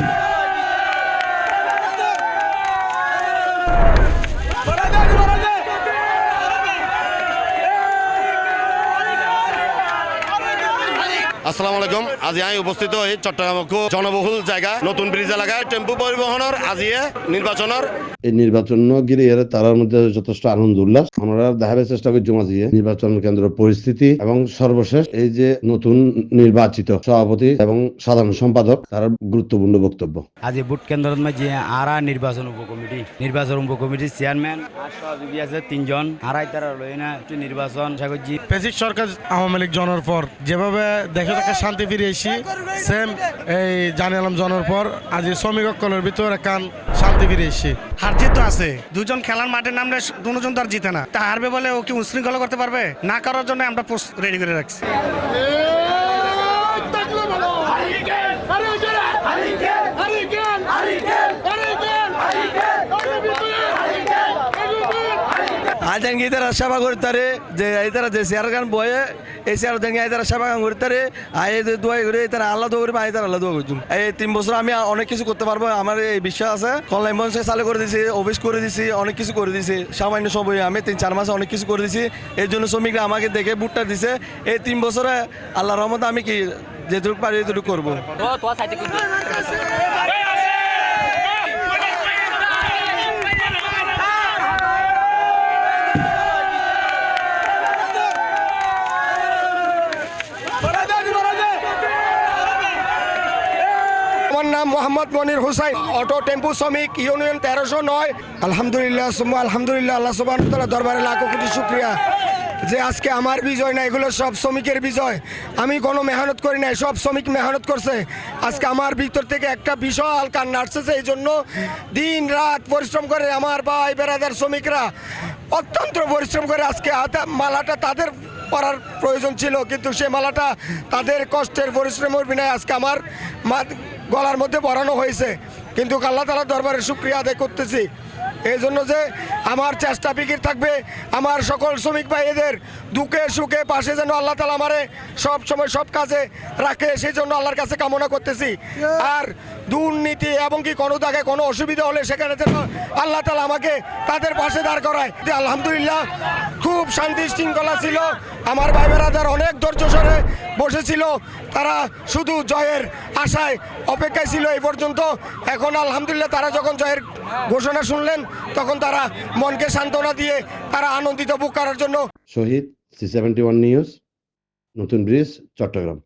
Yeah! আসসালামু আলাইকুম। আজি আমি উপস্থিত হই চট্টগ্রাম খুব জনবহুল জায়গা নতুন ব্রিজ এলাকায় টেম্পু পরিবহনের আজিয়ে নির্বাচনের। এই নির্বাচন গিরে এর তারার মধ্যে যথেষ্ট আনন্দ উল্লাস আমরা দেখাবার চেষ্টা করছি মাঝিয়ে নির্বাচন কেন্দ্র পরিস্থিতি এবং সর্বশেষ এই যে নতুন নির্বাচিত সভাপতি এবং সাধারণ সম্পাদক তার গুরুত্বপূর্ণ বক্তব্য। আজি ভোট কেন্দ্রের মাঝে আরা নির্বাচন উপকমিটি নির্বাচন উপ কমিটির চেয়ারম্যান আর সহযোগী আছে তিনজন আড়াই তারা লই না একটু নির্বাচন। সাগরজি প্রেসিড সরকার আওয়ামী লীগ জনের পর যেভাবে দেশে থেকে শান্তি ফিরে এসি সেম এই জানি আলম জনের পর আজ শ্রমিক কলের ভিতরে কান শান্তি ফিরে এসি হার জিত তো আছে। দুজন খেলার মাঠে নামলে দুজন তো আর জিতে না। তা হারবে বলে ও কি উশৃঙ্খলা করতে পারবে? না করার জন্য আমরা পোস্ট রেডি করে রাখছি। আজ দেখি তারা সেবা করতারে যে এই তারা যে চেয়ার গান বয়ে এই চেয়ার দেখি এই তারা সেবা গান করতারে আই যে দোয়া করে তারা আল্লাহ দোয়া করবে আই তারা আল্লাহ দোয়া করছুন এই তিন বছর আমি অনেক কিছু করতে পারব আমার এই বিশ্বাস আছে। কনলাইন মঞ্চ চালু করে দিছি অফিস করে দিছি অনেক কিছু করে দিছি। সামান্য সময় আমি তিন চার মাসে অনেক কিছু করে দিছি। এই জন্য শ্রমিকরা আমাকে দেখে বুটটা দিছে। এই তিন বছরে আল্লাহ রহমত আমি কি যেটুকু পারি এটুকু করব। নাম মোহাম্মদ মনির হুসাইন। অটো, টেম্পু, শ্রমিক, ইউনিয়ন তেরোশো নয়। আলহামদুলিল্লাহ, সুম্মা, আলহামদুলিল্লাহ, আল্লাহ সুবান দরবারে লাখো কোটি শুক্রিয়া যে আজকে আমার বিজয় না, এগুলো সব শ্রমিকের বিজয়। আমি কোনো মেহনত করি নাই, সব শ্রমিক মেহনত করছে। আজকে আমার ভিতর থেকে একটা বিশাল কান্না আসছে এই জন্য দিন রাত পরিশ্রম করে আমার ভাই, বেড়াদার শ্রমিকরা অত্যন্ত পরিশ্রম করে আজকে মালাটা তাদের পরার প্রয়োজন ছিল, কিন্তু সে মালাটা তাদের কষ্টের পরিশ্রমের বিনায় আজকে আমার গলার মধ্যে পরানো হয়েছে। কিন্তু আল্লাহ তালার দরবারে শুক্রিয়া আদায় করতেছি। এই জন্য যে আমার চেষ্টা ফিকির থাকবে, আমার সকল শ্রমিক ভাইদের দুঃখে সুখে পাশে যেন আল্লাহ তালা আমারে সব সময় সব কাজে রাখে, সেই জন্য আল্লাহর কাছে কামনা করতেছি। আর দুর্নীতি এবং কি কোনো জায়গায় কোনো অসুবিধা হলে সেখানে যেন আল্লাহ তালা আমাকে তাদের পাশে দাঁড় করায়। যে আলহামদুলিল্লাহ খুব শান্তি শৃঙ্খলা ছিল। আমার ভাই বেড়াদার অনেক ধৈর্য সরে বসেছিল। তারা শুধু জয়ের আশায় অপেক্ষায় ছিল এই পর্যন্ত। এখন আলহামদুলিল্লাহ তারা যখন জয়ের ঘোষণা শুনলেন তখন তারা মনকে সান্ত্বনা দিয়ে তারা আনন্দিত বুক করার জন্য Shahid C seventy one news, নতুন ব্রিজ, চট্টগ্রাম।